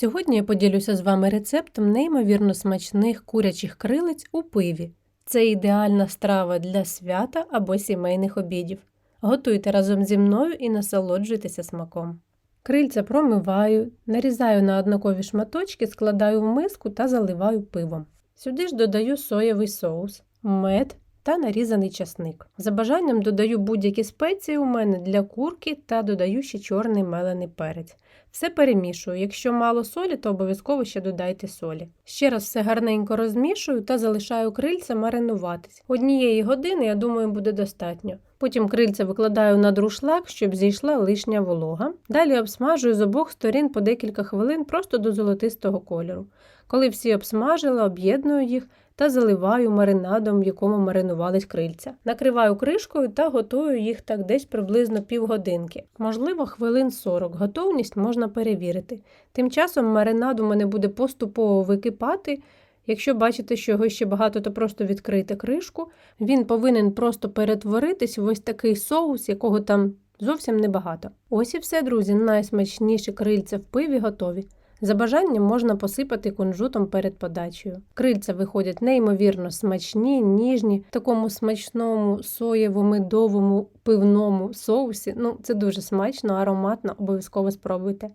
Сьогодні я поділюся з вами рецептом неймовірно смачних курячих крилиць у пиві. Це ідеальна страва для свята або сімейних обідів. Готуйте разом зі мною і насолоджуйтеся смаком. Крильця промиваю, нарізаю на однакові шматочки, складаю в миску та заливаю пивом. Сюди ж додаю соєвий соус, мед та нарізаний часник. За бажанням додаю будь-які спеції у мене для курки та додаю ще чорний мелений перець. Все перемішую. Якщо мало солі, то обов'язково ще додайте солі. Ще раз все гарненько розмішую та залишаю крильця маринуватись. Однієї години, я думаю, буде достатньо. Потім крильця викладаю на друшлак, щоб зійшла лишня волога. Далі обсмажую з обох сторін по декілька хвилин просто до золотистого кольору. Коли всі обсмажила, об'єдную їх та заливаю маринадом, в якому маринувались крильця. Накриваю кришкою та готую їх так десь приблизно півгодинки. Можливо, хвилин 40. Готовність можна перевірити. Тим часом маринад у мене буде поступово википати. Якщо бачите, що його ще багато, то просто відкрийте кришку. Він повинен просто перетворитись в ось такий соус, якого там зовсім небагато. Ось і все, друзі, найсмачніші крильця в пиві готові. За бажанням можна посипати кунжутом перед подачею. Крильця виходять неймовірно смачні, ніжні, в такому смачному соєво-медовому пивному соусі. Ну, це дуже смачно, ароматно, обов'язково спробуйте.